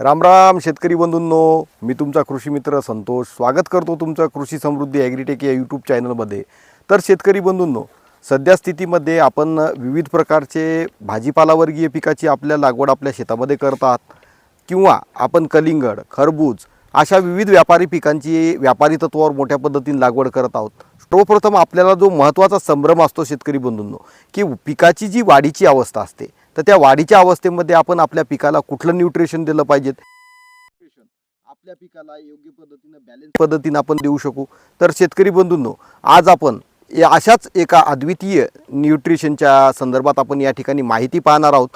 रामराम शेतकरी बंधूंनो. मी तुमचा कृषी मित्र संतोष. स्वागत करतो तुमचं कृषी समृद्धी ॲग्रीटेक या यूट्यूब चॅनलमध्ये. तर शेतकरी बंधूंनो सध्या स्थितीमध्ये आपण विविध प्रकारचे भाजीपालावर्गीय पिकाची आपल्या लागवड आपल्या शेतामध्ये करतात किंवा आपण कलिंगड खरबूज अशा विविध व्यापारी पिकांची व्यापारी तत्वावर मोठ्या पद्धतीने लागवड करत आहोत. सर्वप्रथम आपल्याला जो महत्त्वाचा संभ्रम असतो शेतकरी बंधूंनो की पिकाची जी वाढीची अवस्था असते तर त्या वाढीच्या अवस्थेमध्ये आपण आपल्या पिकाला कुठलं न्यूट्रिशन दिलं पाहिजेत आपल्या पिकाला योग्य पद्धतीनं बॅलन्स पद्धतीनं आपण देऊ शकू. तर शेतकरी बंधूंनो आज आपण अशाच एका अद्वितीय न्यूट्रिशनच्या संदर्भात आपण या ठिकाणी माहिती पाहणार आहोत.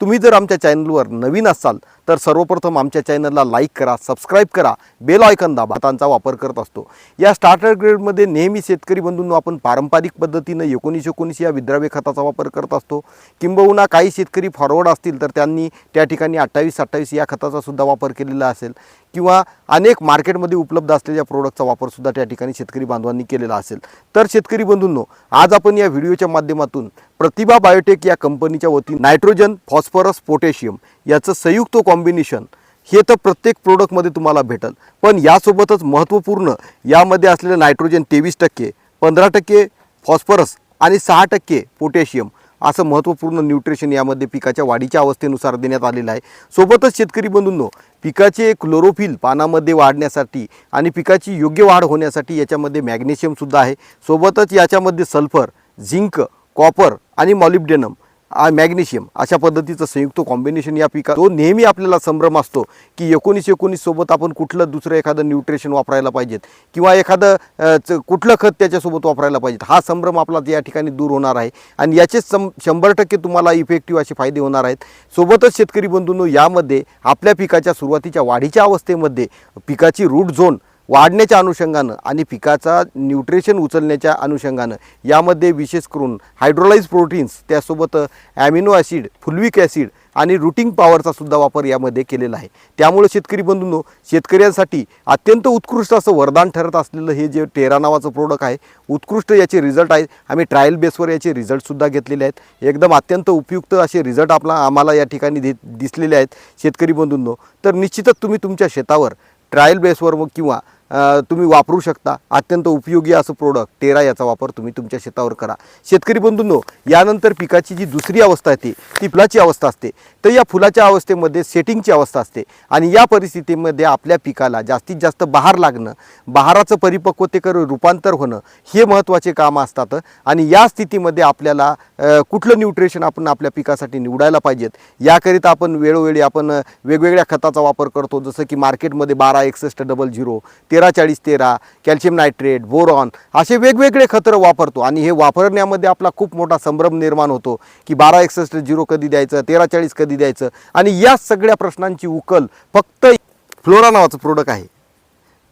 तुम्ही जर आमच्या चॅनलवर नवीन असाल तर सर्वप्रथम आमच्या चॅनलला लाईक करा सबस्क्राईब करा बेल आयकन दाबा. त्यांचा वापर करत असतो. या स्टार्टर ग्रेडमध्ये नेहमी शेतकरी बंधूंनो आपण पारंपरिक पद्धतीनं एकोणीस एकोणीस या विद्राव्य खताचा वापर करत असतो. किंबहुना काही शेतकरी फॉरवर्ड असतील तर त्यांनी त्या ठिकाणी अठ्ठावीस अठ्ठावीस या खताचा सुद्धा वापर केलेला असेल. किंवा अनेक मार्केटमध्ये उपलब्ध असलेल्या प्रोडक्टचा वापरसुद्धा त्या ठिकाणी शेतकरी बांधवांनी केलेला असेल. तर शेतकरी बंधूंनो आज आपण या व्हिडिओच्या माध्यमातून प्रतिभा बायोटेक या कंपनीच्या वतीने नायट्रोजन फॉस्फरस पोटॅशियम याचं संयुक्त कॉम्बिनेशन हे तर प्रत्येक प्रोडक्टमध्ये तुम्हाला भेटल. पण यासोबतच महत्त्वपूर्ण यामध्ये असलेलं नायट्रोजन तेवीस टक्के पंधरा टक्के फॉस्फरस आणि सहा टक्के पोटॅशियम असं महत्त्वपूर्ण न्यूट्रिशन यामध्ये पिकाच्या वाढीच्या अवस्थेनुसार देण्यात आलेलं आहे. सोबतच शेतकरी बंधूंनो पिकाचे क्लोरोफिल पानामध्ये वाढण्यासाठी आणि पिकाची योग्य वाढ होण्यासाठी याच्यामध्ये मॅग्नेशियमसुद्धा आहे. सोबतच याच्यामध्ये सल्फर झिंक कॉपर आणि मॉलिब्डेनम मॅग्नेशियम अशा पद्धतीचं संयुक्त कॉम्बिनेशन या पिका तो नेहमी आपल्याला संभ्रम असतो की एकोणीस एकोणीस सोबत आपण कुठलं दुसरं एखादं न्यूट्रिशन वापरायला पाहिजेत किंवा एखादं च- कुठलं खत त्याच्यासोबत वापरायला पाहिजेत. हा संभ्रम आपला या ठिकाणी दूर होणार आहे आणि याचेच सं शंभर टक्के तुम्हाला इफेक्टिव्ह असे फायदे होणार आहेत. सोबतच शेतकरी बंधूंनो यामध्ये आपल्या पिकाच्या सुरुवातीच्या वाढीच्या अवस्थेमध्ये पिकाची रूट झोन वाढण्याच्या अनुषंगानं आणि पिकाचा न्यूट्रिशन उचलण्याच्या अनुषंगानं यामध्ये विशेष करून हायड्रोलाइज प्रोटीन्स त्यासोबत ॲमिनो ॲसिड फुलविक ॲसिड आणि रुटिंग पॉवरचा सुद्धा वापर यामध्ये केलेला आहे. त्यामुळे शेतकरी बंधूंनो शेतकऱ्यांसाठी अत्यंत उत्कृष्ट असं वरदान ठरत असलेलं हे जे टेरा नावाचं प्रोडक्ट आहे उत्कृष्ट याचे रिझल्ट आहेत. आम्ही ट्रायल बेसवर याचे रिझल्टसुद्धा घेतलेले आहेत. एकदम अत्यंत उपयुक्त असे रिझल्ट आपला आम्हाला या ठिकाणी दि दिसलेले आहेत शेतकरी बंधूंनो. तर निश्चितच तुम्ही तुमच्या शेतावर ट्रायल बेसवर मग किंवा तुम्ही वापरू शकता. अत्यंत उपयोगी असं प्रोडक्ट टेरा याचा वापर तुम्ही तुमच्या शेतावर करा. शेतकरी बंधूंनो यानंतर पिकाची जी दुसरी अवस्था आहे ती फुलाची अवस्था असते. तर या फुलाच्या अवस्थेमध्ये सेटिंगची अवस्था असते. आणि या परिस्थितीमध्ये आपल्या पिकाला जास्तीत जास्त बहार लागणं बहाराचं परिपक्वतेकर रूपांतर होणं हे महत्त्वाचे काम असतात. आणि या स्थितीमध्ये आपल्याला कुठलं न्यूट्रिशन आपण आपल्या पिकासाठी निवडायला पाहिजेत? याकरिता आपण वेळोवेळी आपण वेगवेगळ्या खताचा वापर करतो. जसं की मार्केटमध्ये बारा एकसष्ट डबल झिरो तेरा चाळीस तेरा कॅल्शियम नायट्रेट बोरॉन असे वेगवेगळे खतं वापरतो. आणि हे वापरण्यामध्ये आपला खूप मोठा संभ्रम निर्माण होतो की बारा एकसष्ट झिरो कधी द्यायचं तेरा चाळीस कधी द्यायचं? आणि या सगळ्या प्रश्नांची उकल फक्त फ्लोरा नावाचं प्रोडक्ट आहे.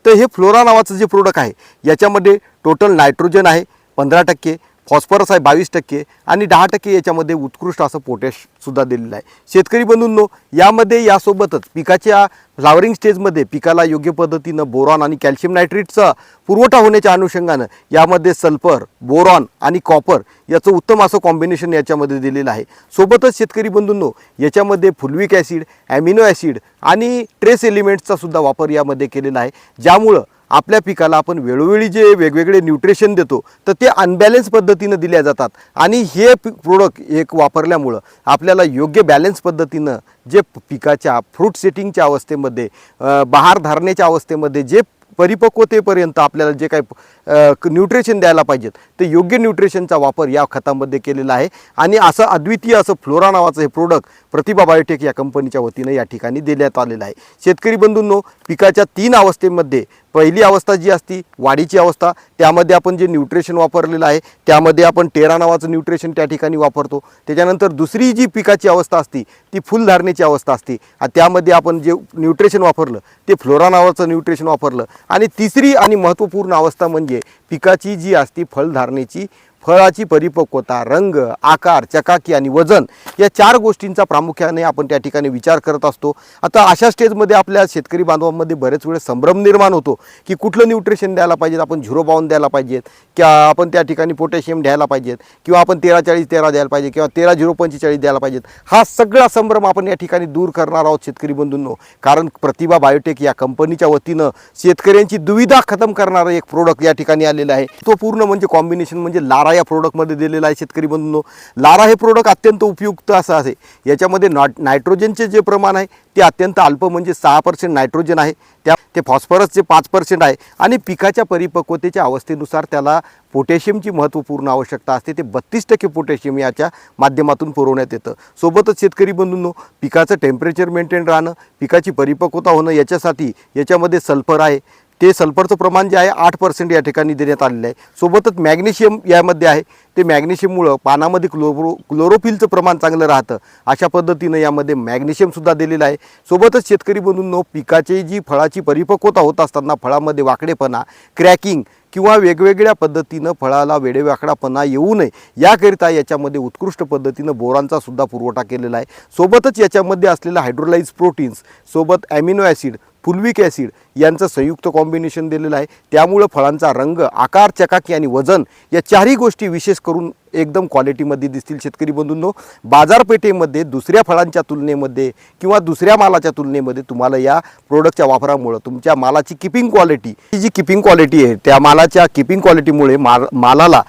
तर हे फ्लोरा नावाचं जे प्रोडक्ट आहे याच्यामध्ये टोटल नायट्रोजन आहे पंधरा टक्के. फॉस्फरस आहे बावीस टक्के आणि दहा टक्के याच्यामध्ये उत्कृष्ट असं पोटॅशसुद्धा दिलेलं आहे. शेतकरी बंधूंनो यामध्ये यासोबतच पिकाच्या फ्लावरिंग स्टेजमध्ये पिकाला योग्य पद्धतीनं बोरॉन आणि कॅल्शियम नायट्रेटचा पुरवठा होण्याच्या अनुषंगानं यामध्ये सल्फर बोरॉन आणि कॉपर याचं उत्तम असं कॉम्बिनेशन याच्यामध्ये दिलेलं आहे. सोबतच शेतकरी बंधूंनो याच्यामध्ये फुलविक ॲसिड ॲमिनो ॲसिड आणि ट्रेस एलिमेंट्सचा सुद्धा वापर यामध्ये केलेला आहे. ज्यामुळं आपल्या पिकाला आपण वेळोवेळी जे वेगवेगळे न्यूट्रिशन देतो तर ते अनबॅलेन्स पद्धतीनं दिल्या जातात. आणि हे प्रोडक्ट एक वापरल्यामुळं आपल्याला योग्य बॅलन्स पद्धतीनं जे पिकाच्या फ्रूट सेटिंगच्या अवस्थेमध्ये बहार धारण्याच्या अवस्थेमध्ये जे परिपक्वतेपर्यंत आपल्याला जे काही न्यूट्रिशन द्यायला पाहिजेत. ते योग्य न्यूट्रिशनचा वापर या खतामध्ये केलेला आहे. आणि असं अद्वितीय असं फ्लोरा नावाचं हे प्रोडक्ट प्रतिभा बायोटेक या कंपनीच्या वतीनं या ठिकाणी देण्यात आलेलं आहे. शेतकरी बंधूंनो पिकाच्या तीन अवस्थेमध्ये पहिली अवस्था जी असती वाढीची अवस्था त्यामध्ये आपण जे न्यूट्रिशन वापरलेलं आहे त्यामध्ये आपण टेरा नावाचं न्यूट्रिशन त्या ठिकाणी वापरतो. त्याच्यानंतर दुसरी जी पिकाची अवस्था असती ती फुलधारणेची अवस्था असते. त्यामध्ये आपण जे न्यूट्रिशन वापरलं ते फ्लोरा नावाचं न्यूट्रिशन वापरलं. आणि तिसरी आणि महत्त्वपूर्ण अवस्था म्हणजे पिकाची जी असती फळधारणेची फळाची परिपक्वता रंग आकार चकाकी आणि वजन या चार गोष्टींचा प्रामुख्याने आपण त्या ठिकाणी विचार करत असतो. आता अशा स्टेजमध्ये आपल्या शेतकरी बांधवांमध्ये बरेच वेळेस संभ्रम निर्माण होतो की कुठलं न्यूट्रिशन द्यायला पाहिजे आपण झिरो बाऊन द्यायला पाहिजेत किंवा आपण त्या ठिकाणी पोटॅशियम द्यायला पाहिजेत किंवा आपण तेरा चाळीस तेरा द्यायला पाहिजे किंवा तेरा झिरो पंचेचाळीस द्यायला पाहिजेत. हा सगळा संभ्रम आपण या ठिकाणी दूर करणार आहोत शेतकरी बंधूंनो. कारण प्रतिभा बायोटेक या कंपनीच्या वतीनं शेतकऱ्यांची दुविधा खतम करणारं एक प्रोडक्ट या ठिकाणी आलेलं आहे. तो पूर्ण म्हणजे कॉम्बिनेशन म्हणजे लारा या प्रोडक्टमध्ये दिलेला आहे शेतकरी बंधूंनो. लारा हे प्रोडक्ट अत्यंत उपयुक्त असं आहे. याच्यामध्ये नॉट नायट्रोजनचे जे प्रमाण आहे ते अत्यंत अल्प म्हणजे सहा पर्सेंट नायट्रोजन आहे. त्या ते फॉस्फरसचे पाच पर्सेंट आहे. आणि पिकाच्या परिपक्वतेच्या अवस्थेनुसार त्याला पोटॅशियमची महत्त्वपूर्ण आवश्यकता असते. ते बत्तीस टक्के पोटॅशियम याच्या माध्यमातून पुरवण्यात येतं. सोबतच शेतकरी बंधूंनो पिकाचं टेम्परेचर मेंटेन राहणं पिकाची परिपक्वता होणं याच्यासाठी याच्यामध्ये सल्फर आहे. ते सल्फरचं प्रमाण जे आहे आठ पर्सेंट या ठिकाणी देण्यात आलेलं आहे. सोबतच मॅग्नेशियम यामध्ये आहे. ते मॅग्नेशियममुळं पानामध्ये क्लोरो क्लोरोफिलचं प्रमाण चांगलं राहतं. अशा पद्धतीनं यामध्ये मॅग्नेशियमसुद्धा दिलेलं आहे. सोबतच शेतकरी बंधूंनो पिकाची जी फळाची परिपक्वता होत असताना फळामध्ये वाकडेपणा क्रॅकिंग किंवा वेगवेगळ्या पद्धतीनं फळाला वेडेवाकडापणा येऊ नये याकरिता याच्यामध्ये उत्कृष्ट पद्धतीनं बोरांचा सुद्धा पुरवठा केलेला आहे. सोबतच याच्यामध्ये असलेलं हायड्रोलाइज प्रोटीन्स सोबत ॲमिनो ॲसिड फुलविक ॲसिड यांचं संयुक्त कॉम्बिनेशन दिलेलं आहे. त्यामुळं फळांचा रंग आकार चकाकी आणि वजन या चारही गोष्टी विशेष करून एकदम क्वालिटीमध्ये दिसतील शेतकरी बंधूंनो. बाजारपेठेमध्ये दुसऱ्या फळांच्या तुलनेमध्ये किंवा दुसऱ्या मालाच्या तुलनेमध्ये तुम्हाला या प्रोडक्टच्या वापरामुळं तुमच्या मालाची किपिंग क्वालिटी ही जी किपिंग क्वालिटी आहे त्या मालाच्या किपिंग क्वालिटीमुळे माल मालाला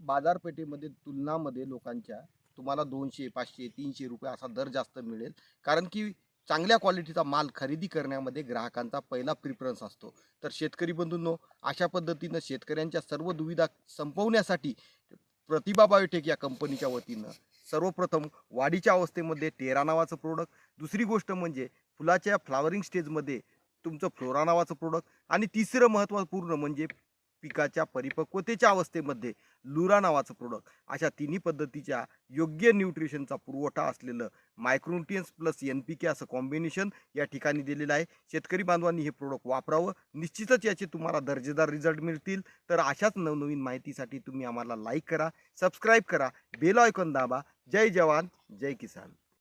बाजारपेठेमध्ये तुलनामध्ये लोकांच्या तुम्हाला दोनशे पाचशे तीनशे रुपये असा दर जास्त मिळेल. कारण की चांगल्या क्वालिटीचा माल खरेदी करण्यामध्ये ग्राहकांचा पहिला प्रिफरन्स असतो. तर शेतकरी बंधूंनो अशा पद्धतीनं शेतकऱ्यांच्या सर्व दुविधा संपवण्यासाठी प्रतिभा बायोटेक या कंपनीच्या वतीनं सर्वप्रथम वाढीच्या अवस्थेमध्ये टेरा नावाचं प्रोडक्ट दुसरी गोष्ट म्हणजे फुलाच्या फ्लावरिंग स्टेजमध्ये तुमचं फ्लोरा नावाचं प्रोडक्ट आणि तिसरं महत्त्वपूर्ण म्हणजे पिकाच्या परिपक्वतेच्या अवस्थेमध्ये लुरा नावाचं प्रोडक्ट अशा तिन्ही पद्धतीच्या योग्य न्यूट्रिशनचा पुरवठा असलेलं micronutrients plus N P K असं कॉम्बिनेशन या ठिकाणी दिलेलं आहे. शेतकरी बांधवांनी हे प्रोडक्ट वापरावं. निश्चितच याचे तुम्हाला दर्जेदार रिझल्ट मिळतील. तर अशाच नवनवीन माहितीसाठी तुम्ही आम्हाला लाईक करा सबस्क्राईब करा बेल आयकॉन दाबा. जय जवान जय किसान.